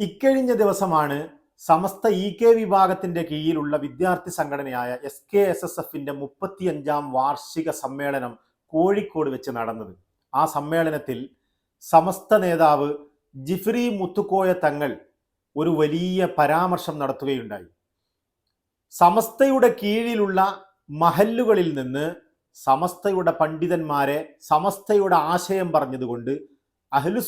ഇക്കഴിഞ്ഞ ദിവസമാണ് സമസ്ത E K വിഭാഗത്തിന്റെ കീഴിലുള്ള വിദ്യാർത്ഥി സംഘടനയായ എസ് കെ എസ് എസ് എഫിന്റെ മുപ്പത്തിയഞ്ചാം വാർഷിക സമ്മേളനം കോഴിക്കോട് വെച്ച് നടന്നത്. ആ സമ്മേളനത്തിൽ സമസ്ത നേതാവ് ജിഫ്രി മുത്തുക്കോയ തങ്ങൾ ഒരു വലിയ പരാമർശം നടത്തുകയുണ്ടായി. സമസ്തയുടെ കീഴിലുള്ള മഹല്ലുകളിൽ നിന്ന് സമസ്തയുടെ പണ്ഡിതന്മാരെ സമസ്തയുടെ ആശയം പറഞ്ഞതുകൊണ്ട് അഹ്ലു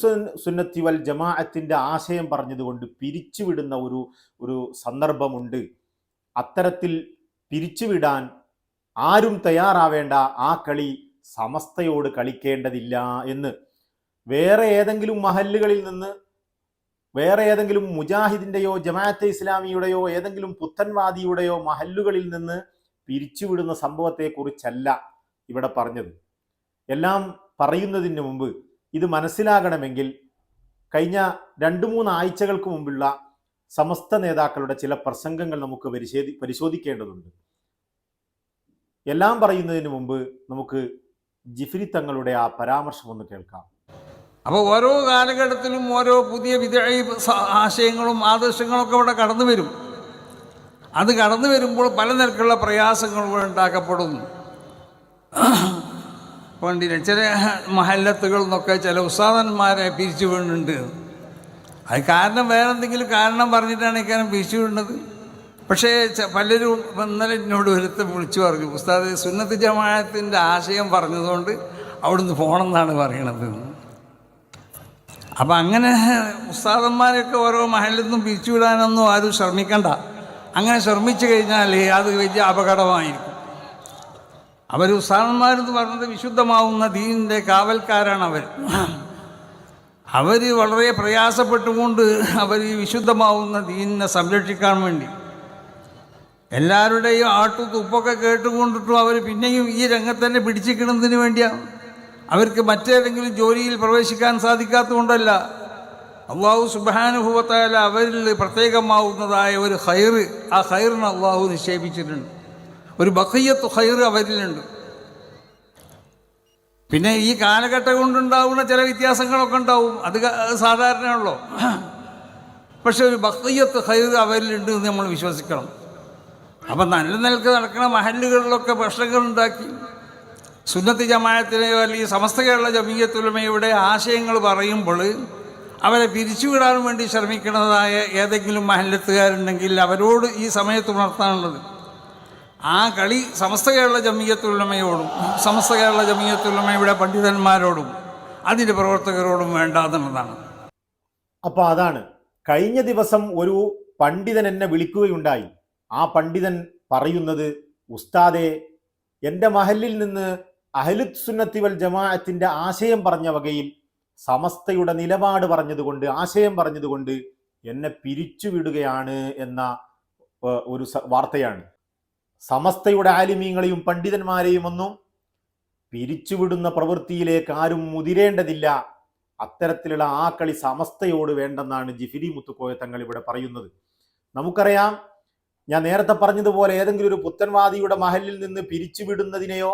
സുന്നത്തി വൽ ജമാഅത്തിന്റെ ആശയം പറഞ്ഞതുകൊണ്ട് പിരിച്ചുവിടുന്ന ഒരു ഒരു സന്ദർഭമുണ്ട്. അത്തരത്തിൽ പിരിച്ചുവിടാൻ ആരും തയ്യാറാവേണ്ട ആ കളി സമസ്തയോട് കളിക്കേണ്ടതില്ല എന്ന്. വേറെ ഏതെങ്കിലും മഹല്ലുകളിൽ നിന്ന് വേറെ ഏതെങ്കിലും മുജാഹിദിന്റെയോ ജമാഅത്തെ ഇസ്ലാമിയുടെയോ ഏതെങ്കിലും പുത്തൻവാദിയുടെയോ മഹല്ലുകളിൽ നിന്ന് പിരിച്ചുവിടുന്ന സംഭവത്തെക്കുറിച്ചല്ല ഇവിടെ പറഞ്ഞത്. എല്ലാം പറയുന്നതിന് മുമ്പ് ഇത് മനസ്സിലാകണമെങ്കിൽ കഴിഞ്ഞ രണ്ട് മൂന്ന് ആഴ്ചകൾക്ക് മുമ്പുള്ള സമസ്ത നേതാക്കളുടെ ചില പ്രസംഗങ്ങൾ നമുക്ക് പരിശോധി പരിശോധിക്കേണ്ടതുണ്ട്. എല്ലാം പറയുന്നതിന് മുമ്പ് നമുക്ക് ജിഫ്രി തങ്ങളുടെ ആ പരാമർശം ഒന്ന് കേൾക്കാം. അപ്പോൾ ഓരോ കാലഘട്ടത്തിലും ഓരോ പുതിയ വിദ്യ ആശയങ്ങളും ആദർശങ്ങളും ഒക്കെ ഇവിടെ കടന്നു വരും. അത് കടന്നു വരുമ്പോൾ പല നിരക്കുള്ള പ്രയാസങ്ങൾ ഇവിടെ ഉണ്ടാക്കപ്പെടുന്നു പണ്ടില്ല ചില മഹല്ലത്തുകളിൽ ചില ഉസ്താദന്മാരെ പിരിച്ചു വീണുണ്ട് അത് കാരണം വേറെ എന്തെങ്കിലും കാരണം പറഞ്ഞിട്ടാണ് ഇക്കാരം പിരിച്ചു വീണത് പക്ഷേ പലരും ഇന്നലെ എന്നോട് ഒരുത്തം വിളിച്ചു പറഞ്ഞു ഉസ്താദ് സുന്നത്ത് ജമാഅത്തിന്റെ ആശയം പറഞ്ഞതുകൊണ്ട് അവിടുന്ന് പോകണമെന്നാണ് പറയണത്. അപ്പം അങ്ങനെ ഉസ്താദന്മാരൊക്കെ ഓരോ മഹലിൽ നിന്നും പിരിച്ചുവിടാനൊന്നും ആരും ശ്രമിക്കണ്ട. അങ്ങനെ ശ്രമിച്ചു കഴിഞ്ഞാൽ അത് വലിയ അപകടമായിരിക്കും. അവർ ഉസ്താദന്മാരെന്ന് പറഞ്ഞത് വിശുദ്ധമാവുന്ന ദീനിന്റെ കാവൽക്കാരാണ് അവർ. അവർ വളരെ പ്രയാസപ്പെട്ടുകൊണ്ട് അവർ ഈ വിശുദ്ധമാവുന്ന ദീനിനെ സംരക്ഷിക്കാൻ വേണ്ടി എല്ലാവരുടെയും ആട്ടു തുപ്പൊക്കെ കേട്ടുകൊണ്ടിട്ടും അവർ പിന്നെയും ഈ രംഗത്ത് തന്നെ പിടിച്ചിരിക്കുന്നതിന് വേണ്ടിയാണ് അവർക്ക് മറ്റേതെങ്കിലും ജോലിയിൽ പ്രവേശിക്കാൻ സാധിക്കാത്തതുകൊണ്ടല്ല. അള്ളാഹു സുബാനുഭവത്തായാലും അവരിൽ പ്രത്യേകമാവുന്നതായ ഒരു ഹൈറ് ആ ഹൈറിന് അള്ളാഹു നിക്ഷേപിച്ചിട്ടുണ്ട്. ഒരു ബഹയ്യത്ത് ഹൈർ അവരിലുണ്ട്. പിന്നെ ഈ കാലഘട്ടം കൊണ്ടുണ്ടാവുന്ന ചില വ്യത്യാസങ്ങളൊക്കെ ഉണ്ടാവും. അത് സാധാരണയുള്ളൂ പക്ഷെ ഒരു ബഹയ്യത്ത് ഹൈർ അവരിലുണ്ട് എന്ന് നമ്മൾ വിശ്വസിക്കണം. അപ്പം നല്ല നിലയ്ക്ക് നടക്കുന്ന മഹല്ലുകളിലൊക്കെ പ്രശ്നങ്ങൾ ഉണ്ടാക്കി സുന്നത്തി ജമായത്തിനെയോ അല്ലെങ്കിൽ സമസ്ത കേരള ജമീയത്തുലമയുടെ ആശയങ്ങൾ പറയുമ്പോൾ അവരെ പിരിച്ചുവിടാൻ വേണ്ടി ശ്രമിക്കുന്നതായ ഏതെങ്കിലും മഹല്ലത്തുകാരുണ്ടെങ്കിൽ അവരോട് ഈ സമയത്ത് ഉണർത്താനുള്ളത് ആ കളി സമസ്ത കേരള ജമീയത്തുലമയോടും സമസ്ത കേരള ജമീയത്തുലമയുടെ പണ്ഡിതന്മാരോടും അതിന്റെ പ്രവർത്തകരോടും വേണ്ട എന്നുള്ളതാണ് അപ്പൊ അതാണ്. കഴിഞ്ഞ ദിവസം ഒരു പണ്ഡിതൻ എന്നെ വിളിക്കുകയുണ്ടായി. ആ പണ്ഡിതൻ പറയുന്നത് ഉസ്താദെ എന്റെ മഹലിൽ നിന്ന് അഹലുത് സുന്നത്തി വൽ ജമാഅത്തിന്റെ ആശയം പറഞ്ഞ വകയിൽ സമസ്തയുടെ നിലപാട് പറഞ്ഞതുകൊണ്ട് ആശയം പറഞ്ഞതുകൊണ്ട് എന്നെ പിരിച്ചുവിടുകയാണ് എന്ന ഒരു വാർത്തയാണ്. സമസ്തയുടെ ആലിമീങ്ങളെയും പണ്ഡിതന്മാരെയും ഒന്നും പിരിച്ചുവിടുന്ന പ്രവൃത്തിയിലേക്ക് ആരും മുതിരേണ്ടതില്ല. അത്തരത്തിലുള്ള ആ കളി സമസ്തയോട് വേണ്ടെന്നാണ് ജിഫിരി മുത്തുക്കോയ തങ്ങൾ ഇവിടെ പറയുന്നത്. നമുക്കറിയാം ഞാൻ നേരത്തെ പറഞ്ഞതുപോലെ ഏതെങ്കിലും ഒരു പുത്തൻവാദിയുടെ മഹലിൽ നിന്ന് പിരിച്ചുവിടുന്നതിനെയോ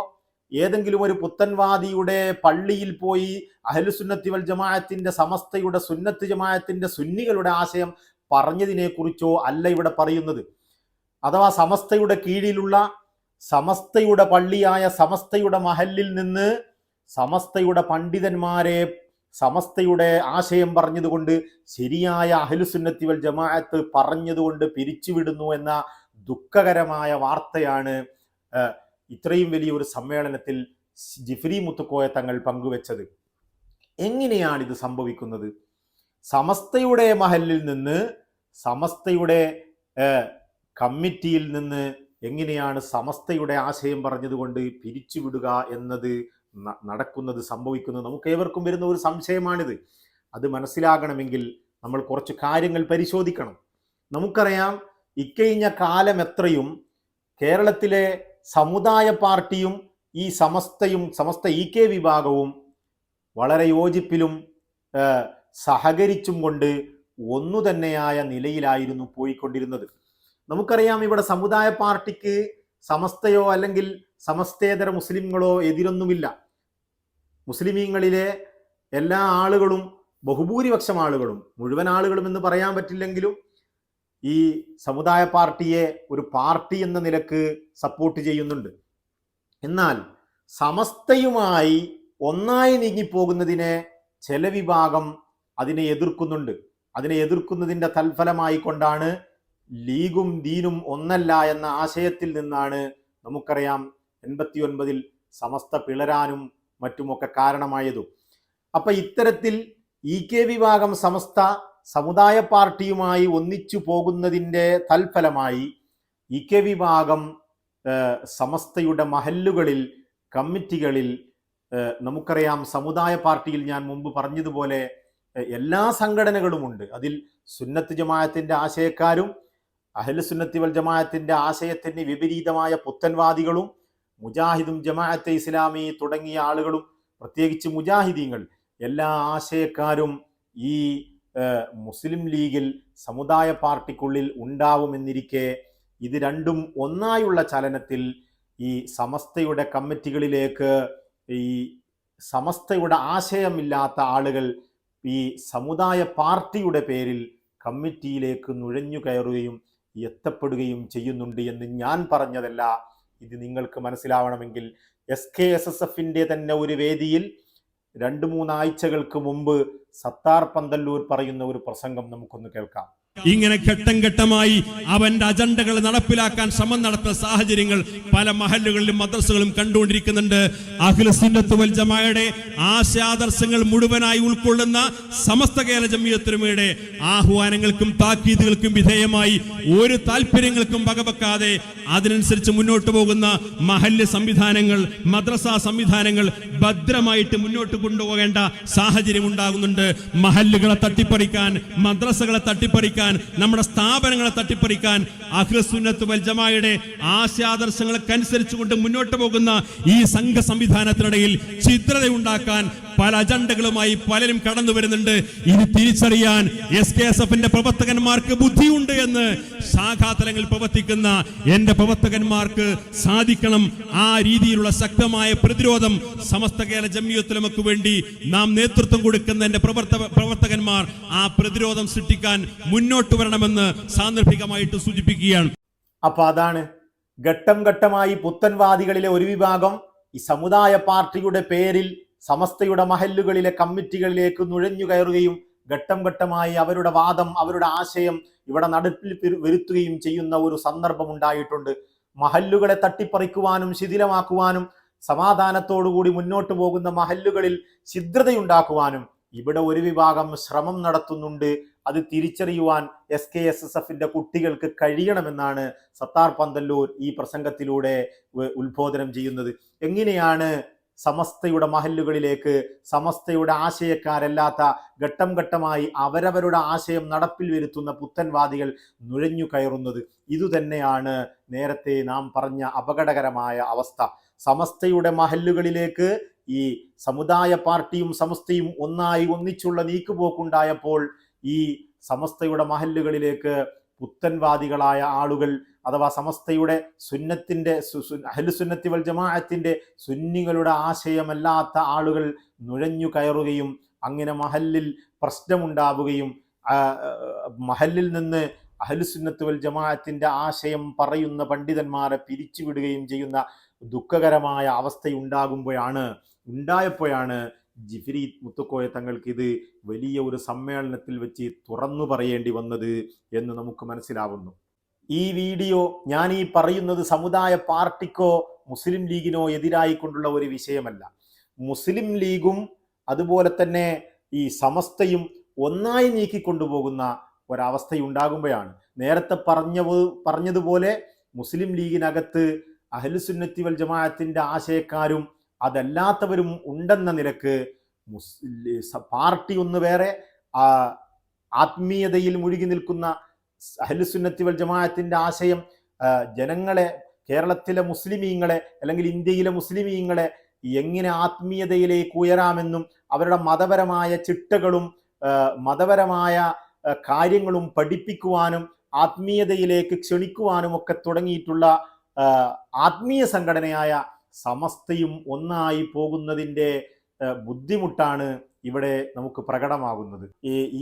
ഏതെങ്കിലും ഒരു പുത്തൻവാദിയുടെ പള്ളിയിൽ പോയി അഹലുസുന്നത്തി വൽ ജമാഅത്തിന്റെ സമസ്തയുടെ സുന്നത്ത് ജമാഅത്തിന്റെ സുന്നികളുടെ ആശയം പറഞ്ഞതിനെ കുറിച്ചോ അല്ല ഇവിടെ പറയുന്നത്. അഥവാ സമസ്തയുടെ കീഴിലുള്ള സമസ്തയുടെ പള്ളിയായ സമസ്തയുടെ മഹലിൽ നിന്ന് സമസ്തയുടെ പണ്ഡിതന്മാരെ സമസ്തയുടെ ആശയം പറഞ്ഞതുകൊണ്ട് ശരിയായ അഹ്ലുസുന്നത്തി വൽ ജമാഅത്ത് പറഞ്ഞതുകൊണ്ട് പിരിച്ചുവിടുന്നു എന്ന ദുഃഖകരമായ വാർത്തയാണ് ഇത്രയും വലിയൊരു സമ്മേളനത്തിൽ ജിഫ്രി മുത്തുക്കോയ തങ്ങൾ പങ്കുവച്ചത്. എങ്ങനെയാണ് ഇത് സംഭവിക്കുന്നത്? സമസ്തയുടെ മഹലിൽ നിന്ന് സമസ്തയുടെ കമ്മിറ്റിയിൽ നിന്ന് എങ്ങനെയാണ് സമസ്തയുടെ ആശയം പറഞ്ഞതുകൊണ്ട് പിരിച്ചുവിടുക എന്നത് നടക്കുന്നത് സംഭവിക്കുന്നത് നമുക്ക് ഏവർക്കും വരുന്ന ഒരു സംശയമാണിത്. അത് മനസ്സിലാകണമെങ്കിൽ നമ്മൾ കുറച്ച് കാര്യങ്ങൾ പരിശോധിക്കണം. നമുക്കറിയാം ഇക്കഴിഞ്ഞ കാലം എത്രയും കേരളത്തിലെ സമുദായ പാർട്ടിയും ഈ സമസ്തയും സമസ്ത ഇ കെ വിഭാഗവും വളരെ യോജിപ്പിലും സഹകരിച്ചും കൊണ്ട് ഒന്നു തന്നെയായ നിലയിലായിരുന്നു പോയിക്കൊണ്ടിരുന്നത്. നമുക്കറിയാം ഇവിടെ സമുദായ പാർട്ടിക്ക് സമസ്തയോ അല്ലെങ്കിൽ സമസ്തേതര മുസ്ലിങ്ങളോ എതിരൊന്നുമില്ല. മുസ്ലിമീങ്ങളിലെ എല്ലാ ആളുകളും ബഹുഭൂരിപക്ഷം ആളുകളും മുഴുവൻ ആളുകളും എന്ന് പറയാൻ പറ്റില്ലെങ്കിലും ഈ സമുദായ പാർട്ടിയെ ഒരു പാർട്ടി എന്ന നിലയ്ക്ക് സപ്പോർട്ട് ചെയ്യുന്നുണ്ട്. എന്നാൽ സമസ്തയുമായി ഒന്നായി നീങ്ങിപ്പോകുന്നതിനെ ചില വിഭാഗം അതിനെ എതിർക്കുന്നുണ്ട്. അതിനെ എതിർക്കുന്നതിന്റെ തൽഫലമായി കൊണ്ടാണ് ലീഗും ദീനും ഒന്നല്ല എന്ന ആശയത്തിൽ നിന്നാണ് നമുക്കറിയാം എൺപത്തി ഒൻപതിൽ സമസ്ത പിളരാനും മറ്റുമൊക്കെ കാരണമായതും. അപ്പൊ ഇത്തരത്തിൽ ഇ കെ വിഭാഗം സമസ്ത സമുദായ പാർട്ടിയുമായി ഒന്നിച്ചു പോകുന്നതിന്റെ തൽഫലമായി ഇ കെ വിഭാഗം സമസ്തയുടെ മഹല്ലുകളിൽ കമ്മിറ്റികളിൽ നമുക്കറിയാം സമുദായ പാർട്ടിയിൽ ഞാൻ മുമ്പ് പറഞ്ഞതുപോലെ എല്ലാ സംഘടനകളുമുണ്ട്. അതിൽ സുന്നത്ത് ജമാഅത്തിന്റെ ആശയക്കാരും അഹ്ലു സുന്നത്തി വൽ ജമാഅത്തിന്റെ ആശയത്തിന് വിപരീതമായ പുത്തൻവാദികളും മുജാഹിദും ജമാഅത്തെ ഇസ്ലാമി തുടങ്ങിയ ആളുകളും പ്രത്യേകിച്ച് മുജാഹിദീങ്ങൾ എല്ലാ ആശയക്കാരും ഈ മുസ്ലിം ലീഗിൽ സമുദായ പാർട്ടിക്കുള്ളിൽ ഉണ്ടാവുമെന്നിരിക്കെ ഇത് രണ്ടും ഒന്നായുള്ള ചലനത്തിൽ ഈ സമസ്തയുടെ കമ്മിറ്റികളിലേക്ക് ഈ സമസ്തയുടെ ആശയമില്ലാത്ത ആളുകൾ ഈ സമുദായ പാർട്ടിയുടെ പേരിൽ കമ്മിറ്റിയിലേക്ക് നുഴഞ്ഞു കയറുകയും എത്തപ്പെടുകയും ചെയ്യുന്നുണ്ട് എന്ന് ഞാൻ പറഞ്ഞതല്ല. ഇത് നിങ്ങൾക്ക് മനസ്സിലാവണമെങ്കിൽ എസ് കെ എസ് എസ് എഫിന്റെ തന്നെ ഒരു വേദിയിൽ രണ്ട് മൂന്നാഴ്ചകൾക്ക് മുമ്പ് സത്താർ പന്തല്ലൂർ പറയുന്ന ഒരു പ്രസംഗം നമുക്കൊന്ന് കേൾക്കാം. ഇങ്ങനെ ഘട്ടം ഘട്ടമായി അവന്റെ അജണ്ടകൾ നടപ്പിലാക്കാൻ ശ്രമം നടത്തുന്ന സാഹചര്യങ്ങൾ പല മഹല്ലുകളിലും മദ്രസകളും കണ്ടുകൊണ്ടിരിക്കുന്നുണ്ട്. അഖിലസുന്നത്ത് വൽ ജമാഅയുടെ ആശയാദർശങ്ങൾ മുഴുവനായി ഉൾക്കൊള്ളുന്ന സമസ്ത കേരള ജമിയത്തുമയുടെ ആഹ്വാനങ്ങൾക്കും താക്കീതുകൾക്കും വിധേയമായി ഒരു താല്പര്യങ്ങൾക്കും വകവെക്കാതെ അതിനനുസരിച്ച് മുന്നോട്ട് പോകുന്ന മഹല്ല് സംവിധാനങ്ങൾ മദ്രസ സംവിധാനങ്ങൾ ഭദ്രമായിട്ട് മുന്നോട്ട് കൊണ്ടുപോകേണ്ട സാഹചര്യം ഉണ്ടാകുന്നുണ്ട്. മഹല്ലുകളെ തട്ടിപ്പറിക്കാൻ മദ്രസകളെ തട്ടിപ്പറിക്കാൻ നമ്മുടെ സ്ഥാപനങ്ങളെ തട്ടിപ്പറിക്കാൻ അഖിലസുന്നത്ത് വൽ ജമാഅയുടെ ആശയാദർശങ്ങൾക്കനുസരിച്ചുകൊണ്ട് മുന്നോട്ട് പോകുന്ന ഈ സംഘ സംവിധാനത്തിനിടയിൽ ഛിദ്രതയുണ്ടാക്കാൻ പല അജണ്ടകളുമായി പലരും കടന്നു വരുന്നുണ്ട്. ഇത് തിരിച്ചറിയാൻ എസ് കെ എസ് എഫിന്റെ പ്രവർത്തകന്മാർക്ക് ബുദ്ധിയുണ്ട് എന്ന് ശാഖാതലങ്ങളിൽ പ്രവർത്തിക്കുന്ന എന്റെ പ്രവർത്തകന്മാർക്ക് സാധിക്കണം. ആ രീതിയിലുള്ള ശക്തമായ പ്രതിരോധം സമസ്ത കേരള ജമിയത്തുലമക്ക് വേണ്ടി നാം നേതൃത്വം കൊടുക്കുന്ന എന്റെ പ്രവർത്തക പ്രവർത്തകന്മാർ ആ പ്രതിരോധം സൃഷ്ടിക്കാൻ മുന്നോട്ട് വരണമെന്ന് സാന്ദർഭികമായിട്ട് സൂചിപ്പിക്കുകയാണ് അപ്പൊ അതാണ് ഘട്ടം ഘട്ടമായി പുത്തൻവാദികളിലെ ഒരു വിഭാഗം ഈ സമുദായ പാർട്ടിയുടെ പേരിൽ സമസ്തയുടെ മഹല്ലുകളിലെ കമ്മിറ്റികളിലേക്ക് നുഴഞ്ഞു കയറുകയും ഘട്ടം ഘട്ടമായി അവരുടെ വാദം അവരുടെ ആശയം ഇവിടെ നടപ്പിൽ വരുത്തുകയും ചെയ്യുന്ന ഒരു സന്ദർഭം ഉണ്ടായിട്ടുണ്ട്. മഹല്ലുകളെ തട്ടിപ്പറിക്കുവാനും ശിഥിലമാക്കുവാനും സമാധാനത്തോടുകൂടി മുന്നോട്ട് പോകുന്ന മഹല്ലുകളിൽ ഛിദ്രതയുണ്ടാക്കുവാനും ഇവിടെ ഒരു വിഭാഗം ശ്രമം നടത്തുന്നുണ്ട് അത് തിരിച്ചറിയുവാൻ എസ് കെ എസ് എസ് എഫിന്റെ കുട്ടികൾക്ക് കഴിയണമെന്നാണ് സത്താർ പന്തല്ലൂർ ഈ പ്രസംഗത്തിലൂടെ ഉത്ബോധനം ചെയ്യുന്നത്. എങ്ങനെയാണ് സമസ്തയുടെ മഹല്ലുകളിലേക്ക് സമസ്തയുടെ ആശയക്കാരല്ലാത്ത ഘട്ടം ഘട്ടമായി അവരവരുടെ ആശയം നടപ്പിൽ വരുത്തുന്ന പുത്തൻവാദികൾ നുഴഞ്ഞു കയറുന്നത്. ഇതുതന്നെയാണ് നേരത്തെ നാം പറഞ്ഞ അപകടകരമായ അവസ്ഥ. സമസ്തയുടെ മഹല്ലുകളിലേക്ക് ഈ സമുദായ പാർട്ടിയും സമസ്തയും ഒന്നായി ഒന്നിച്ചുള്ള നീക്കുപോക്കുണ്ടായപ്പോൾ ഈ സമസ്തയുടെ മഹല്ലുകളിലേക്ക് പുത്തൻവാദികളായ ആളുകൾ അഥവാ സമസ്തയുടെ സുന്നത്തിന്റെ അഹലു സുന്നത്തി അഹ്ലുസുന്നത്തി വൽ ജമാഅത്തിന്റെ സുന്നികളുടെ ആശയമല്ലാത്ത ആളുകൾ നുഴഞ്ഞു കയറുകയും അങ്ങനെ മഹല്ലിൽ പ്രശ്നമുണ്ടാവുകയും മഹല്ലിൽ നിന്ന് അഹ്ലുസുന്നത്ത് വൽ ജമാഅത്തിന്റെ ആശയം പറയുന്ന പണ്ഡിതന്മാരെ പിരിച്ചുവിടുകയും ചെയ്യുന്ന ദുഃഖകരമായ അവസ്ഥയുണ്ടാകുമ്പോഴാണ് ഉണ്ടായപ്പോഴാണ് ജിഫിരി മുത്തുക്കോയ തങ്ങൾക്ക് ഇത് വലിയ ഒരു സമ്മേളനത്തിൽ വെച്ച് തുറന്നു പറയേണ്ടി വന്നത് എന്ന് നമുക്ക് മനസ്സിലാവുന്നു. ഈ വീഡിയോ ഞാൻ ഈ പറയുന്നത് സമുദായ പാർട്ടിക്കോ മുസ്ലിം ലീഗിനോ എതിരായി കൊണ്ടുള്ള ഒരു വിഷയമല്ല. മുസ്ലിം ലീഗും അതുപോലെ തന്നെ ഈ സമസ്തയും ഒന്നായി നീക്കിക്കൊണ്ടുപോകുന്ന ഒരവസ്ഥയുണ്ടാകുമ്പോഴാണ്. നേരത്തെ പറഞ്ഞ പറഞ്ഞതുപോലെ മുസ്ലിം ലീഗിനകത്ത് അഹലുസുന്നത്തി വൽ ജമാഅത്തിന്റെ ആശയക്കാരും അതല്ലാത്തവരും ഉണ്ടെന്ന നിലയ്ക്ക് പാർട്ടി ഒന്ന് വേറെ ആ, ആത്മീയതയിൽ മുഴുകി നിൽക്കുന്ന അഹലുസുന്നത്തിവൽ വൽ ജമാഅത്തിന്റെ ആശയം ജനങ്ങളെ കേരളത്തിലെ മുസ്ലിമീങ്ങളെ അല്ലെങ്കിൽ ഇന്ത്യയിലെ മുസ്ലിമീങ്ങളെ എങ്ങനെ ആത്മീയതയിലേക്ക് ഉയരാമെന്നും അവരുടെ മതപരമായ ചിട്ടകളും മതപരമായ കാര്യങ്ങളും പഠിപ്പിക്കുവാനും ആത്മീയതയിലേക്ക് ക്ഷണിക്കുവാനും ഒക്കെ തുടങ്ങിയിട്ടുള്ള ആത്മീയ സംഘടനയായ സമസ്തയും ഒന്നായി പോകുന്നതിന്റെ ബുദ്ധിമുട്ടാണ് ഇവിടെ നമുക്ക് പ്രകടമാകുന്നത്.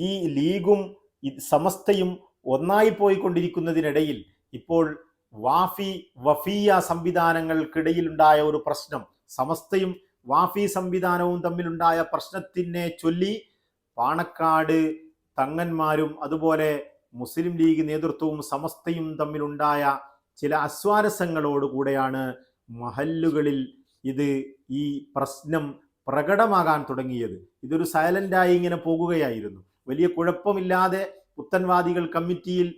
ഈ ലീഗും സമസ്തയും ഒന്നായി പോയിക്കൊണ്ടിരിക്കുന്നതിനിടയിൽ ഇപ്പോൾ വാഫി വഫിയ സംവിധാനങ്ങൾക്കിടയിലുണ്ടായ ഒരു പ്രശ്നം സമസ്തയും വാഫി സംവിധാനവും തമ്മിലുണ്ടായ പ്രശ്നത്തിനെ ചൊല്ലി പാണക്കാട് തങ്ങന്മാരും അതുപോലെ മുസ്ലിം ലീഗ് നേതൃത്വവും സമസ്തയും തമ്മിലുണ്ടായ ചില അസ്വാരസ്യങ്ങളോടുകൂടെയാണ് മഹല്ലുകളിൽ ഇത് ഈ പ്രശ്നം പ്രകടമാകാൻ തുടങ്ങിയത്. ഇതൊരു സൈലന്റായി ഇങ്ങനെ പോകുകയായിരുന്നു. വലിയ കുഴപ്പമില്ലാതെ പുത്തൻവാദികൾ കമ്മിറ്റിയിൽ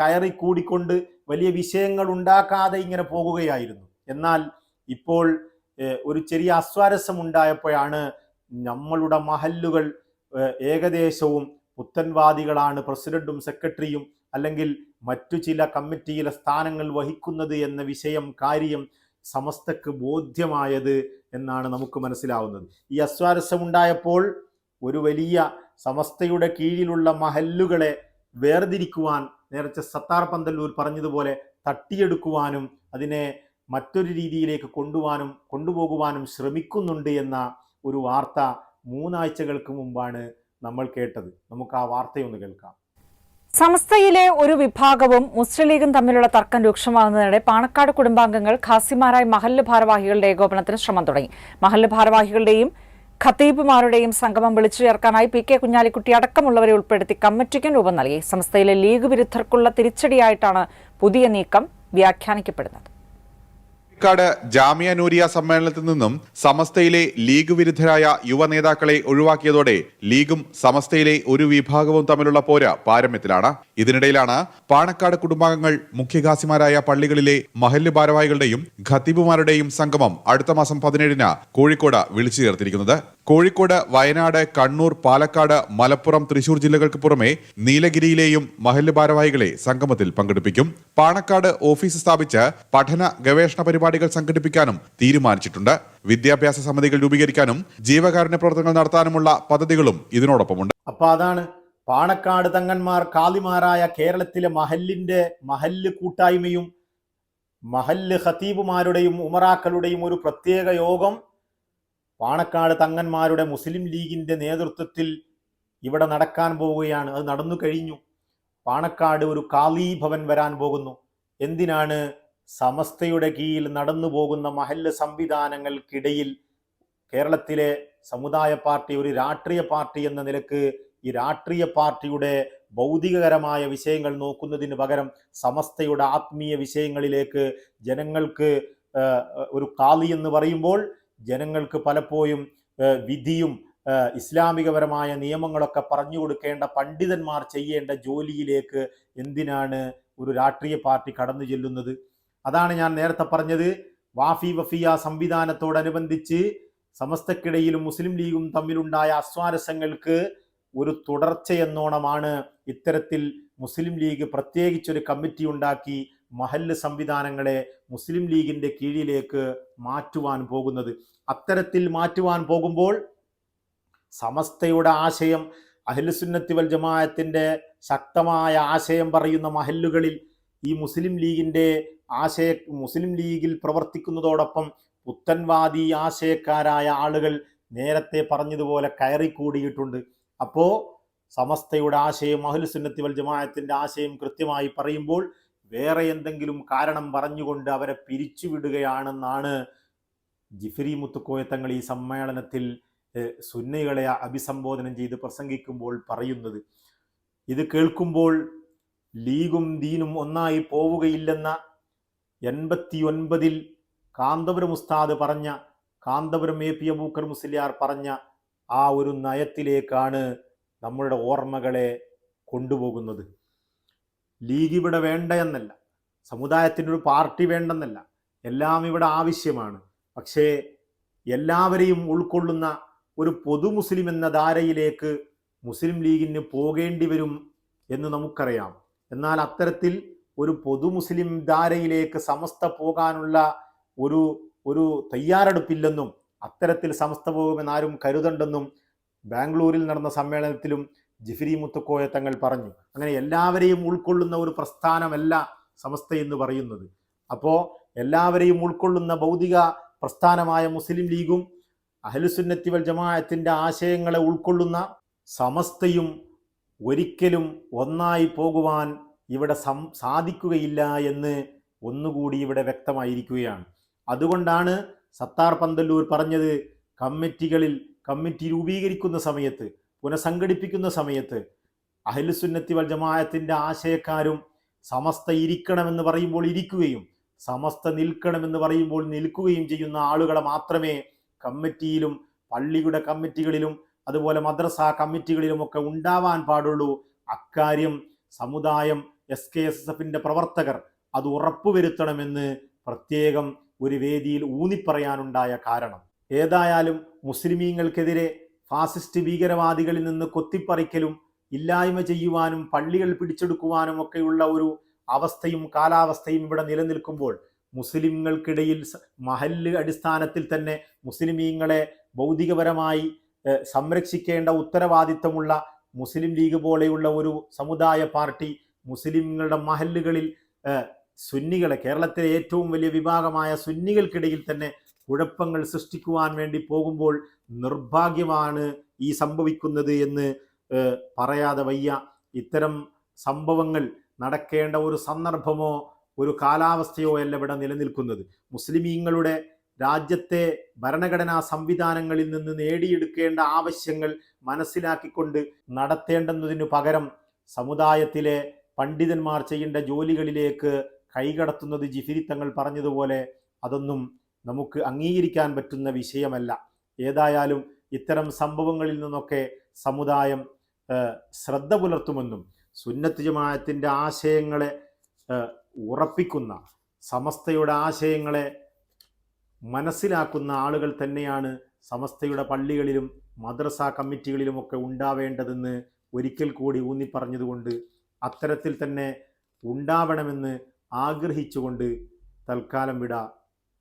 കയറി കൂടിക്കൊണ്ട് വലിയ വിഷയങ്ങൾ ഉണ്ടാക്കാതെ ഇങ്ങനെ പോകുകയായിരുന്നു. എന്നാൽ ഇപ്പോൾ ഒരു ചെറിയ അസ്വാരസ്യം ഉണ്ടായപ്പോഴാണ് നമ്മളുടെ മഹല്ലുകൾ ഏകദേശവും പുത്തൻവാദികളാണ് പ്രസിഡന്റും സെക്രട്ടറിയും അല്ലെങ്കിൽ മറ്റു ചില കമ്മിറ്റിയിലെ സ്ഥാനങ്ങൾ വഹിക്കുന്നത് എന്ന വിഷയം കാര്യം സമസ്തക്ക് ബോധ്യമായത് എന്നാണ് നമുക്ക് മനസ്സിലാവുന്നത്. ഈ അസ്വാരസ്യമുണ്ടായപ്പോൾ ഒരു വലിയ സമസ്തയുടെ കീഴിലുള്ള മഹല്ലുകളെ വേർതിരിക്കുവാൻ നേരത്തെ സത്താർ പന്തല്ലൂർ പറഞ്ഞതുപോലെ തട്ടിയെടുക്കുവാനും അതിനെ മറ്റൊരു രീതിയിലേക്ക് കൊണ്ടുവാനും കൊണ്ടുപോകുവാനും ശ്രമിക്കുന്നുണ്ട് എന്ന ഒരു വാർത്ത മൂന്നാഴ്ചകൾക്ക് മുമ്പാണ് നമ്മൾ കേട്ടത്. നമുക്ക് ആ വാർത്തയൊന്ന് കേൾക്കാം. സമസ്തയിലെ ഒരു വിഭാഗവും മുസ്ലിം ലീഗും തമ്മിലുള്ള തർക്കം രൂക്ഷമാകുന്നതിനിടെ പാണക്കാട് കുടുംബാംഗങ്ങൾ ഖാസിമാരായ മഹല്ല് ഭാരവാഹികളുടെ ഏകോപനത്തിന് ശ്രമം തുടങ്ങി. മഹല്ല് ഭാരവാഹികളുടെയും ഖത്തീബുമാരുടെയും സംഗമം വിളിച്ചു ചേർക്കാനായി പി കെ കുഞ്ഞാലിക്കുട്ടി അടക്കമുള്ളവരെ ഉൾപ്പെടുത്തി കമ്മിറ്റിക്കും രൂപം നൽകി. സംസ്ഥയിലെ ലീഗ് വിരുദ്ധർക്കുള്ള തിരിച്ചടിയായിട്ടാണ് പുതിയ നീക്കം വ്യാഖ്യാനിക്കപ്പെടുന്നത്. പാലക്കാട് ജാമിയ നൂരിയ സമ്മേളനത്തിൽ നിന്നും സമസ്തയിലെ ലീഗ് വിരുദ്ധരായ യുവ നേതാക്കളെ ഒഴിവാക്കിയതോടെ ലീഗും സമസ്തയിലെ ഒരു വിഭാഗവും തമ്മിലുള്ള പോര പാരമ്യത്തിലാണ്. ഇതിനിടയിലാണ് പാണക്കാട് കുടുംബാംഗങ്ങൾ മുഖ്യഘാസിമാരായ പള്ളികളിലെ മഹല്ല് ഭാരവാഹികളുടെയും ഖത്തീബുമാരുടെയും സംഗമം അടുത്ത മാസം പതിനേഴിന് കോഴിക്കോട് വിളിച്ചു ചേർത്തിരിക്കുന്നത്. കോഴിക്കോട് വയനാട് കണ്ണൂർ പാലക്കാട് മലപ്പുറം തൃശൂർ ജില്ലകൾക്ക് പുറമെ നീലഗിരിയിലെയും മഹല്ല് ഭാരവാഹികളെ സംഗമത്തിൽ പങ്കെടുപ്പിക്കും. പാണക്കാട് ഓഫീസ് സ്ഥാപിച്ച് പഠന ഗവേഷണ പരിപാടികൾ സംഘടിപ്പിക്കാനും തീരുമാനിച്ചിട്ടുണ്ട്. വിദ്യാഭ്യാസ സമിതികൾ രൂപീകരിക്കാനും ജീവകാരുണ്യ പ്രവർത്തനങ്ങൾ നടത്താനുമുള്ള പദ്ധതികളും ഇതിനോടൊപ്പമുണ്ട്. അപ്പൊ അതാണ് പാണക്കാട് തങ്ങന്മാർ കാളിമാരായ കേരളത്തിലെ മഹല്ലിന്റെ മഹല്ല് കൂട്ടായ്മയും മഹല്ല് ഖത്തീബുമാരുടെയും ഉമറാക്കളുടെയും ഒരു പ്രത്യേക യോഗം പാണക്കാട് തങ്ങന്മാരുടെ മുസ്ലിം ലീഗിന്റെ നേതൃത്വത്തിൽ ഇവിടെ നടക്കാൻ പോവുകയാണ്. അത് നടന്നു കഴിഞ്ഞു. പാണക്കാട് ഒരു കാളി ഭവൻ വരാൻ പോകുന്നു. എന്തിനാണ് സമസ്തയുടെ കീഴിൽ നടന്നു പോകുന്ന മഹല്ല് സംവിധാനങ്ങൾക്കിടയിൽ കേരളത്തിലെ സമുദായ പാർട്ടി ഒരു രാഷ്ട്രീയ പാർട്ടി എന്ന നിലയ്ക്ക് ഈ രാഷ്ട്രീയ പാർട്ടിയുടെ ഭൗതികകരമായ വിഷയങ്ങൾ നോക്കുന്നതിന് പകരം സമസ്തയുടെ ആത്മീയ വിഷയങ്ങളിലേക്ക് ജനങ്ങൾക്ക് ഒരു കാളി എന്ന് പറയുമ്പോൾ ജനങ്ങൾക്ക് പലപ്പോഴും വിധിയും ഇസ്ലാമികപരമായ നിയമങ്ങളൊക്കെ പറഞ്ഞു കൊടുക്കേണ്ട പണ്ഡിതന്മാർ ചെയ്യേണ്ട ജോലിയിലേക്ക് എന്തിനാണ് ഒരു രാഷ്ട്രീയ പാർട്ടി കടന്നു ചെല്ലുന്നത്? അതാണ് ഞാൻ നേരത്തെ പറഞ്ഞത്. വാഫി വഫിയ സംവിധാനത്തോടനുബന്ധിച്ച് സമസ്തക്കിടയിലും മുസ്ലിം ലീഗും തമ്മിലുണ്ടായ അസ്വാരസ്യങ്ങൾക്ക് ഒരു തുടർച്ചയെന്നോണമാണ് ഇത്തരത്തിൽ മുസ്ലിം ലീഗ് പ്രത്യേകിച്ചൊരു കമ്മിറ്റി ഉണ്ടാക്കി മഹല്ല് സംവിധാനങ്ങളെ മുസ്ലിം ലീഗിന്റെ കീഴിലേക്ക് മാറ്റുവാൻ പോകുന്നത്. അത്തരത്തിൽ മാറ്റുവാൻ പോകുമ്പോൾ സമസ്തയുടെ ആശയം അഹ്ലുസുന്നത്തി വൽ ജമാഅത്തിന്റെ ശക്തമായ ആശയം പറയുന്ന മഹല്ലുകളിൽ ഈ മുസ്ലിം ലീഗിന്റെ ആശയ മുസ്ലിം ലീഗിൽ പ്രവർത്തിക്കുന്നതോടൊപ്പം പുത്തൻവാദി ആശയക്കാരായ ആളുകൾ നേരത്തെ പറഞ്ഞതുപോലെ കയറിക്കൂടിയിട്ടുണ്ട്. അപ്പോൾ സമസ്തയുടെ ആശയം അഹ്ലുസുന്നത്തി വൽ ജമാഅത്തിന്റെ ആശയം കൃത്യമായി പറയുമ്പോൾ വേറെ എന്തെങ്കിലും കാരണം പറഞ്ഞുകൊണ്ട് അവരെ പിരിച്ചുവിടുകയാണെന്നാണ് ജിഫരി മുത്തുക്കോയത്തങ്ങൾ ഈ സമ്മേളനത്തിൽ സുന്നികളെ അഭിസംബോധന ചെയ്ത് പ്രസംഗിക്കുമ്പോൾ പറയുന്നത്. ഇത് കേൾക്കുമ്പോൾ ലീഗും ദീനും ഒന്നായി പോവുകയില്ലെന്ന എൺപത്തി ഒൻപതിൽ കാന്തപുരം ഉസ്താദ് പറഞ്ഞ കാന്തപുരം എ പി അബൂക്കർ മുസ്ലിയാർ പറഞ്ഞ ആ ഒരു നയത്തിലേക്കാണ് നമ്മളുടെ ഓർമ്മകളെ കൊണ്ടുപോകുന്നത്. ലീഗ് ഇവിടെ വേണ്ട എന്നല്ല. സമുദായത്തിന്റെ ഒരു പാർട്ടി വേണ്ടെന്നല്ല. എല്ലാം ഇവിടെ ആവശ്യമാണ്. പക്ഷേ എല്ലാവരെയും ഉൾക്കൊള്ളുന്ന ഒരു പൊതു മുസ്ലിം എന്ന ധാരയിലേക്ക് മുസ്ലിം ലീഗിന് പോകേണ്ടി വരും എന്ന് നമുക്കറിയാം. എന്നാൽ അത്തരത്തിൽ ഒരു പൊതു മുസ്ലിം ധാരയിലേക്ക് സമസ്ത പോകാനുള്ള ഒരു ഒരു തയ്യാറെടുപ്പില്ലെന്നും അത്തരത്തിൽ സമസ്ത പോകുമെന്ന് ആരും കരുതണ്ടെന്നും ബാംഗ്ലൂരിൽ നടന്ന സമ്മേളനത്തിലും ജിഫിരി മുത്തുക്കോയ തങ്ങൾ പറഞ്ഞു. അങ്ങനെ എല്ലാവരെയും ഉൾക്കൊള്ളുന്ന ഒരു പ്രസ്ഥാനമല്ല സമസ്ത എന്ന് പറയുന്നത്. അപ്പോൾ എല്ലാവരെയും ഉൾക്കൊള്ളുന്ന ഭൗതിക പ്രസ്ഥാനമായ മുസ്ലിം ലീഗും അഹലുസുന്നത്തി വൽ ജമാഅത്തിന്റെ ആശയങ്ങളെ ഉൾക്കൊള്ളുന്ന സമസ്തയും ഒരിക്കലും ഒന്നായി പോകുവാൻ ഇവിടെ സം സാധിക്കുകയില്ല എന്ന് ഒന്നുകൂടി ഇവിടെ വ്യക്തമായിരിക്കുകയാണ്. അതുകൊണ്ടാണ് സത്താർ പന്തല്ലൂർ പറഞ്ഞത് കമ്മിറ്റികളിൽ കമ്മിറ്റി രൂപീകരിക്കുന്ന സമയത്ത് പുനഃസംഘടിപ്പിക്കുന്ന സമയത്ത് അഹിലുസുന്നത്തി വൽ ജമായത്തിന്റെ ആശയക്കാരും സമസ്ത ഇരിക്കണമെന്ന് പറയുമ്പോൾ ഇരിക്കുകയും സമസ്ത നിൽക്കണമെന്ന് പറയുമ്പോൾ നിൽക്കുകയും ചെയ്യുന്ന ആളുകളെ മാത്രമേ കമ്മിറ്റിയിലും പള്ളിയുടെ കമ്മിറ്റികളിലും അതുപോലെ മദ്രസ കമ്മിറ്റികളിലുമൊക്കെ ഉണ്ടാവാൻ പാടുള്ളൂ. അക്കാര്യം സമുദായം എസ് കെ എസ് എസ് എഫിന്റെ പ്രവർത്തകർ അത് ഉറപ്പുവരുത്തണമെന്ന് പ്രത്യേകം ഒരു വേദിയിൽ ഊന്നിപ്പറയാനുണ്ടായ കാരണം. ഏതായാലും മുസ്ലിമീങ്ങൾക്കെതിരെ ഫാസിസ്റ്റ് ഭീകരവാദികളിൽ നിന്ന് കൊത്തിപ്പറിക്കലും ഇല്ലായ്മ ചെയ്യുവാനും പള്ളികൾ പിടിച്ചെടുക്കുവാനും ഒക്കെയുള്ള ഒരു അവസ്ഥയും കാലാവസ്ഥയും ഇവിടെ നിലനിൽക്കുമ്പോൾ മുസ്ലിങ്ങൾക്കിടയിൽ മഹല്ല് അടിസ്ഥാനത്തിൽ തന്നെ മുസ്ലിമീങ്ങളെ ഭൗതികപരമായി സംരക്ഷിക്കേണ്ട ഉത്തരവാദിത്തമുള്ള മുസ്ലിം ലീഗ് പോലെയുള്ള ഒരു സമുദായ പാർട്ടി മുസ്ലിങ്ങളുടെ മഹല്ലുകളിൽ സുന്നികളെ കേരളത്തിലെ ഏറ്റവും വലിയ വിഭാഗമായ സുന്നികൾക്കിടയിൽ തന്നെ കുഴപ്പങ്ങൾ സൃഷ്ടിക്കുവാൻ വേണ്ടി പോകുമ്പോൾ നിർഭാഗ്യമാണ് ഈ സംഭവിക്കുന്നത് എന്ന് പറയാതെ വയ്യ. ഇത്തരം സംഭവങ്ങൾ നടക്കേണ്ട ഒരു സന്ദർഭമോ ഒരു കാലാവസ്ഥയോ അല്ല ഇവിടെ നിലനിൽക്കുന്നത്. മുസ്ലിമീങ്ങളുടെ രാജ്യത്തെ ഭരണഘടനാ സംവിധാനങ്ങളിൽ നിന്ന് നേടിയെടുക്കേണ്ട ആവശ്യങ്ങൾ മനസ്സിലാക്കിക്കൊണ്ട് നടത്തേണ്ടുന്നതിനു പകരം സമുദായത്തിലെ പണ്ഡിതന്മാർ ചെയ്യേണ്ട ജോലികളിലേക്ക് കൈകടത്തുന്നത് ജിഫിരി തങ്ങൾ പറഞ്ഞതുപോലെ അതൊന്നും നമുക്ക് അംഗീകരിക്കാൻ പറ്റുന്ന വിഷയമല്ല. ഏതായാലും ഇത്തരം സംഭവങ്ങളിൽ നിന്നൊക്കെ സമുദായം ശ്രദ്ധ പുലർത്തുമെന്നും സുന്നത്ത് ജമാഅത്തിന്റെ ആശയങ്ങളെ ഉറപ്പിക്കുന്ന സമസ്തയുടെ ആശയങ്ങളെ മനസ്സിലാക്കുന്ന ആളുകൾ തന്നെയാണ് സമസ്തയുടെ പള്ളികളിലും മദ്രസ കമ്മിറ്റികളിലുമൊക്കെ ഉണ്ടാവേണ്ടതെന്ന് ഒരിക്കൽ കൂടി ഊന്നിപ്പറഞ്ഞതുകൊണ്ട് അത്തരത്തിൽ തന്നെ ഉണ്ടാവണമെന്ന് ആഗ്രഹിച്ചുകൊണ്ട് തൽക്കാലം വിട